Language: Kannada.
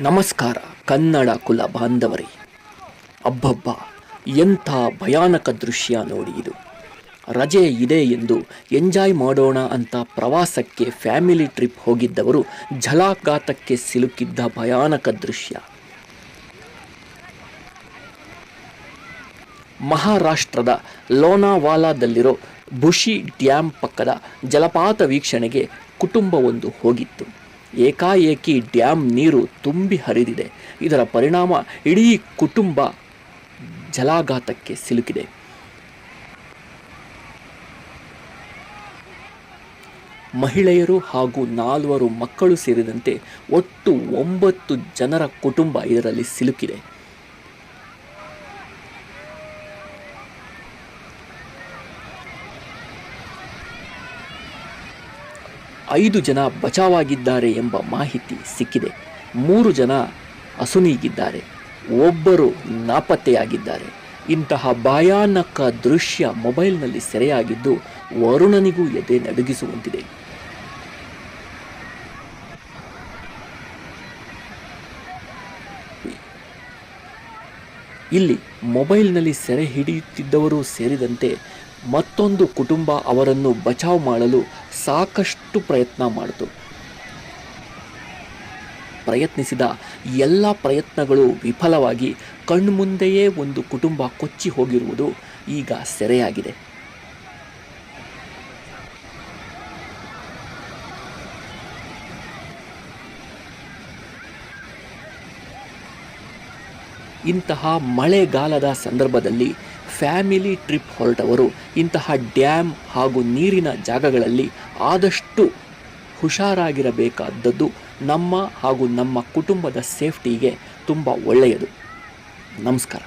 ನಮಸ್ಕಾರ, ಕನ್ನಡ ಕುಲ ಬಾಂಧವರೇ. ಅಬ್ಬಬ್ಬ, ಎಂಥ ಭಯಾನಕ ದೃಶ್ಯ ನೋಡಿ ಇದು. ರಜೆ ಇದೆ ಎಂದು ಎಂಜಾಯ್ ಮಾಡೋಣ ಅಂತ ಪ್ರವಾಸಕ್ಕೆ ಫ್ಯಾಮಿಲಿ ಟ್ರಿಪ್ ಹೋಗಿದ್ದವರು ಜಲಾಘಾತಕ್ಕೆ ಸಿಲುಕಿದ್ದ ಭಯಾನಕ ದೃಶ್ಯ. ಮಹಾರಾಷ್ಟ್ರದ ಲೋನಾವಾಲಾದಲ್ಲಿರೋ ಬುಷಿ ಡ್ಯಾಮ್ ಪಕ್ಕದ ಜಲಪಾತ ವೀಕ್ಷಣೆಗೆ ಕುಟುಂಬವೊಂದು ಹೋಗಿತ್ತು. ಏಕಾಏಕಿ ಡ್ಯಾಮ್ ನೀರು ತುಂಬಿ ಹರಿದಿದೆ. ಇದರ ಪರಿಣಾಮ ಇಡೀ ಕುಟುಂಬ ಜಲಾಘಾತಕ್ಕೆ ಸಿಲುಕಿದೆ. ಮಹಿಳೆಯರು ಹಾಗೂ ನಾಲ್ವರು ಮಕ್ಕಳು ಸೇರಿದಂತೆ ಒಟ್ಟು ಒಂಬತ್ತು ಜನರ ಕುಟುಂಬ ಇದರಲ್ಲಿ ಸಿಲುಕಿದೆ. ಐದು ಜನ ಬಚಾವಾಗಿದ್ದಾರೆ ಎಂಬ ಮಾಹಿತಿ ಸಿಕ್ಕಿದೆ. ಮೂರು ಜನ ಅಸುನೀಗಿದ್ದಾರೆ. ಒಬ್ಬರು ನಾಪತ್ತೆಯಾಗಿದ್ದಾರೆ. ಇಂತಹ ಭಯಾನಕ ದೃಶ್ಯ ಮೊಬೈಲ್ನಲ್ಲಿ ಸೆರೆಯಾಗಿದ್ದು ವರುಣನಿಗೂ ಎದೆ ನಡುಗಿಸುವಂತಿದೆ. ಇಲ್ಲಿ ಮೊಬೈಲ್ನಲ್ಲಿ ಸೆರೆ ಹಿಡಿಯುತ್ತಿದ್ದವರು ಸೇರಿದಂತೆ ಮತ್ತೊಂದು ಕುಟುಂಬ ಅವರನ್ನು ಬಚಾವ್ ಮಾಡಲು ಸಾಕಷ್ಟು ಪ್ರಯತ್ನ ಮಾಡಿತು. ಪ್ರಯತ್ನಿಸಿದ ಎಲ್ಲ ಪ್ರಯತ್ನಗಳು ವಿಫಲವಾಗಿ ಕಣ್ಮುಂದೆಯೇ ಒಂದು ಕುಟುಂಬ ಕೊಚ್ಚಿ ಹೋಗಿರುವುದು ಈಗ ಸೆರೆಯಾಗಿದೆ. ಇಂತಹ ಮಳೆಗಾಲದ ಸಂದರ್ಭದಲ್ಲಿ ಫ್ಯಾಮಿಲಿ ಟ್ರಿಪ್ ಹೊರಟವರು ಇಂತಹ ಡ್ಯಾಮ್ ಹಾಗೂ ನೀರಿನ ಜಾಗಗಳಲ್ಲಿ ಆದಷ್ಟು ಹುಷಾರಾಗಿರಬೇಕಾದದ್ದು ನಮ್ಮ ಹಾಗೂ ನಮ್ಮ ಕುಟುಂಬದ ಸೇಫ್ಟಿಗೆ ತುಂಬ ಒಳ್ಳೆಯದು. ನಮಸ್ಕಾರ.